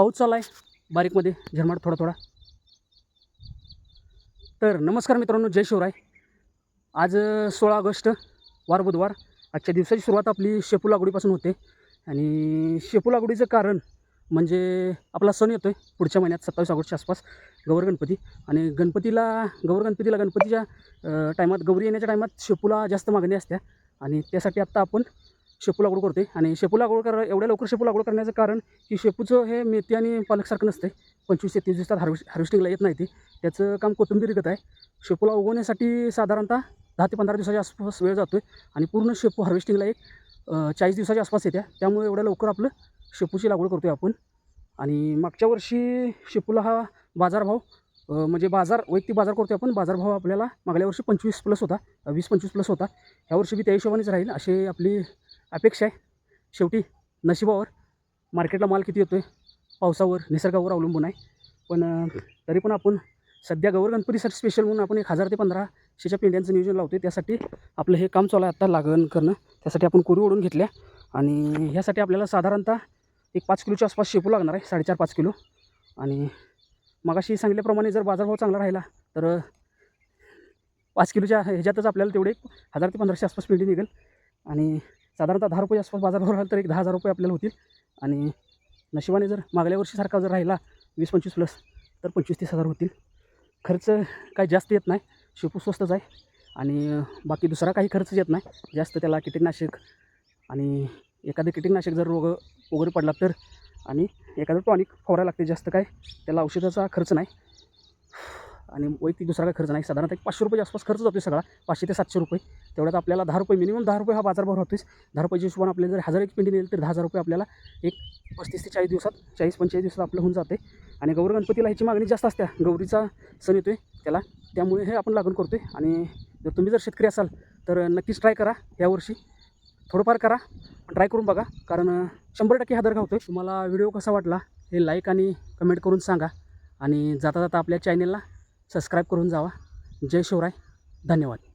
पाऊस चालला आहे बारीकमध्ये झरमाट थोडा थोडा. तर नमस्कार मित्रांनो जय शिवराय. आज सोळा ऑगस्ट वार बुधवार. आजच्या दिवसाची सुरुवात आपली शेपू लागवडीपासून होते. आणि शेपू लागवडीचं कारण म्हणजे आपला सण येतो आहे पुढच्या महिन्यात सत्तावीस ऑगस्टच्या आसपास गौर गणपती. आणि गणपतीला गौर गणपतीला गणपतीच्या टायमात गौरी येण्याच्या टायमात शेपूला जास्त मागणी असते आणि त्यासाठी आत्ता आपण शेपू लागवड करते आणि शेपू लागवड कर एवढ्या लवकर शेपू लागवड करण्याचं कारण की शेपूचं हे मेथी आणि पालकसारखं नसतं पंचवीस ते तीस दिवसात हार्वेस्ट हार्वेस्टिंगला येत नाही ते. त्याचं काम कोथिंबीरगत आहे. शेपूला उगवण्यासाठी साधारणतः दहा ते पंधरा दिवसाच्या आसपास वेळ जातो आहे आणि पूर्ण शेपू हार्वेस्टिंगला एक चाळीस दिवसाच्या आसपास येत्या. त्यामुळे एवढ्या लवकर आपलं शेपूची लागवड करतो आहे आपण. आणि मागच्या वर्षी शेपूला हा बाजारभाव म्हणजे बाजार वैयक्तिक बाजार करतो आपण. बाजारभाव आपल्याला मागल्या वर्षी पंचवीस प्लस होता. वीस पंचवीस प्लस होता. ह्या वर्षी बी त्या हिशोबानेच राहील. असे आपली अपेक्षा आहे. शेवटी नशिबावर मार्केटला माल किती येतो आहे पावसावर निसर्गावर अवलंबून आहे. पण तरी पण आपण सध्या गौर गणपतीसाठी स्पेशल म्हणून आपण एक हजार ते पंधराशेच्या पेंड्यांचं नियोजन लावतो आहे त्यासाठी आपलं हे काम चालू आहे आत्ता लागण करणं. त्यासाठी आपण कोरी ओढून घेतल्या. आणि ह्यासाठी आपल्याला साधारणतः एक पाच किलोच्या आसपास शेपू लागणार आहे साडेचार पाच किलो. आणि मगाशी सांगितल्याप्रमाणे जर बाजारभाव चांगला राहिला तर पाच किलोच्या ह्याच्यातच आपल्याला तेवढे एक हजार ते पंधराशे आसपास पेंडी निघेल. आणि साधारणतः दहा रुपये आसपास बाजारभाव राहिला तर एक दहा हजार रुपये आपल्याला होतील. आणि नशिबाने जर मागल्या वर्षीसारखा जर राहिला वीस पंचवीस प्लस तर पंचवीस तीस हजार होतील. खर्च काही जास्त येत नाही. शेपू स्वस्तच आहे. आणि बाकी दुसरा काही खर्च येत नाही. जास्त त्याला कीटकनाशक आणि एखादं कीटकनाशक जर रोग वगैरे पडला तर आणि एखादं टॉनिक फवारायला लागते जास्त काय त्याला औषधाचा खर्च नाही. आणि वैयक्तिक दुसरा काय खर्च नाही. साधारणतः एक पाचशे रुपये आसपास खर्च जातो सगळा पाचशे ते सातशे रुपये. तेवढ्यात आपल्याला दहा रुपये मिनिमम दहा रुपये हा बाजारभाव राहतोच दहा रुपयाच्या हिशोबाने आपल्याला जर हजार एक पिंडी नेली तर दहा हजार रुपये आपल्याला एक पस्तीस ते चाळीस दिवसात चाळीस पंचेचाळीस दिवसात आपलं होऊन जाते आणि गौर गणपतीला ह्याची मागणी जास्त असते गौरीचा सण येतो आहे त्याला त्यामुळे हे आपण लागण करतो आहे आणि जर तुम्ही जर शेतकरी असाल तर नक्कीच ट्राय करा यावर्षी. थोडंफार करा ट्राय करून बघा. कारण शंभर टक्के हा दर होतो आहे तुम्हाला व्हिडिओ कसा वाटला हे लाईक आणि कमेंट करून सांगा. आणि जाता जाता आपल्या चॅनेलला सबस्क्राईब करून जावा. जय शिवराय. धन्यवाद.